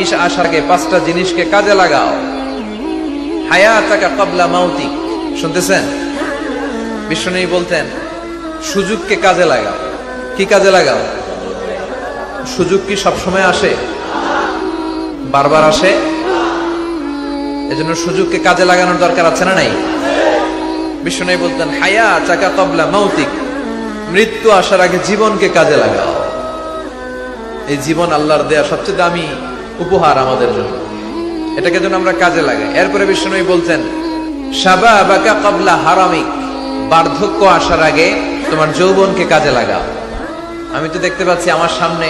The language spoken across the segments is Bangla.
জিনিস আসার আগে পাঁচটা জিনিসকে কাজে লাগাও। হায়াতাকা কবলা মাউতিক। শুনতেছেন? বিশ্বনবী বলতেন, সুযোগকে কাজে লাগাও। কি কাজে লাগাও? সুযোগ কি সবসময় আসে? বারবার আসে? এজন্য সুযোগকে কাজে লাগানোর দরকার আছে না নাই? বিশ্বনবী বলতেন হায়া চাকা কবলা মাউতিক। মৃত্যু আসার আগে জীবনকে কাজে লাগাও। এই জীবন আল্লাহর দেয়া সবচেয়ে দামি উপহার আমাদের জন্য। এটাকে যেন আমরা কাজে লাগাই। এরপরে বিষ্ণু বলছেন সাবা বাকা কবলা হারামিক। বার্ধক্য আসার আগে তোমার যৌবনকে কাজে লাগাও। আমি তো দেখতে পাচ্ছি আমার সামনে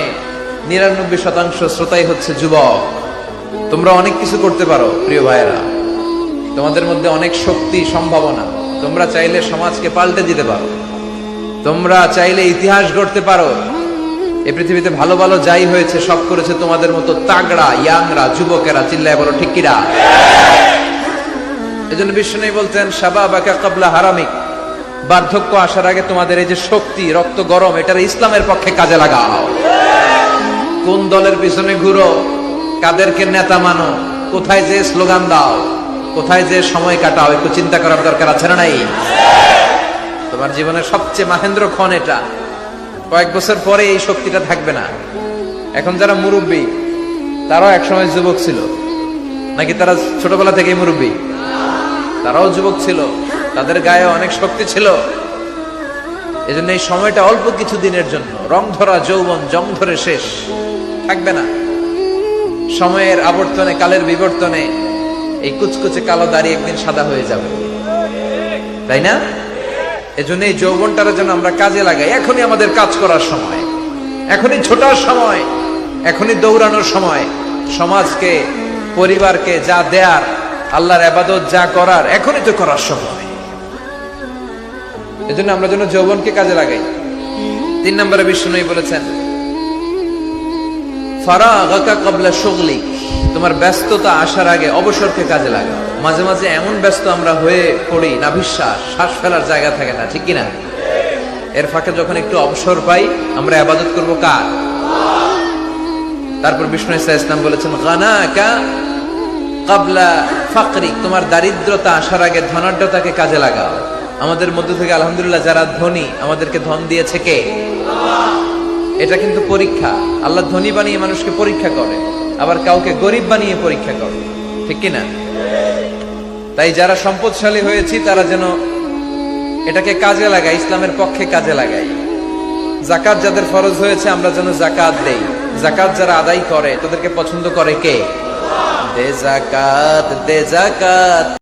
নিরানব্বই শতাংশ শ্রোতাই হচ্ছে যুবক। তোমরা অনেক কিছু করতে পারো, প্রিয় ভাইয়েরা। তোমাদের মধ্যে অনেক শক্তি, সম্ভাবনা। তোমরা চাইলে সমাজকে পাল্টে দিতে পারো। তোমরা চাইলে ইতিহাস গড়তে পারো। এই পৃথিবীতে ভালো ভালো যাই হয়েছে, সব করেছে তোমাদের মতো তাগড়া, ইয়াংরা, যুবকেরা, চিল্লায় বলো, ঠিক কিনা এই জন্য বিষ্ণু বলতেন সাবা বাকা কবলা হারামিক। বার্ধক্য আসার আগে তোমাদের এই যে শক্তি, রক্ত, গরম, এটার ইসলামের পক্ষে কাজে লাগাও। কোন দলের পিছনে ঘুরো? কাদেরকে নেতা মানো? কোথায় যে স্লোগান দাও? কোথায় যে সময় কাটাও? একটু চিন্তা করার দরকার আছে না নাই? তোমার জীবনের সবচেয়ে মাহেন্দ্র ক্ষণ এটা। কয়েক বছর পরে এই শক্তিটা থাকবে না। এখন যারা মুরব্বী, তারাও একসময় যুবক ছিল। নাকি তারা ছোটবেলা থেকে মুরব্বী? তারাও যুবক ছিল। তাদের গায়ে অনেক শক্তি ছিল। এজন্য এই সময়টা অল্প কিছু দিনের জন্য, রং ধরা, যৌবন, জং ধরে শেষ। থাকবে না। সময়ের আবর্তনে, কালের বিবর্তনে এই কুচকুচে কালো দাড়ি একদিন সাদা হয়ে যাবে। তাই না? এজন্য এই যৌবনটার জন্য আমরা কাজে লাগাই। এখনই আমাদের কাজ করার সময়। এখনই ছোটার সময়। এখনই দৌড়ানোর সময়। সমাজকে, পরিবারকে যা দেয়ার, আল্লাহর আবাদত যা করার, এখনই তো করার সময়। এজন্য আমরা যেন যৌবনকে কাজে লাগাই। তিন নম্বরে বিষ্ণু বলেছেন, ফারাগাকা কবলা শুগলি তোমার ব্যস্ততা আসার আগে অবসরকে কাজে লাগাও। মাঝে মাঝে এমন ব্যস্ত আমরা হয়ে পড়ি না বিশ্বাস শ্বাস ফেলার জায়গা থাকে না, ঠিক কিনা? এর ফাঁকে যখন একটু অবসর পাই, আমরা আবাদত করব কার? তারপর বিষ্ণু ইসা ইসলাম বলেছেন, গানাকা কাবলা ফাকরি তোমার দারিদ্রতা আসার আগে ধনাঢ্যতাকে কাজে লাগাও। আমাদের মধ্য থেকে আলহামদুলিল্লাহ যারা ধনী, আমাদেরকে ধন দিয়েছে কে? এটা কিন্তু পরীক্ষা। আল্লাহ ধনী বানিয়ে মানুষকে পরীক্ষা করে, আবার কাউকে গরিব বানিয়ে পরীক্ষা করে, ঠিক কিনা? তাই যারা সম্পদশালী হয়েছি, তারা যেন এটাকে কাজে লাগায়, ইসলামের পক্ষে কাজে লাগাই জাকাত যাদের ফরজ হয়েছে, আমরা যেন জাকাত দেই। জাকাত যারা আদায় করে, তাদেরকে পছন্দ করে কে? দে জাকাত দে জাকাত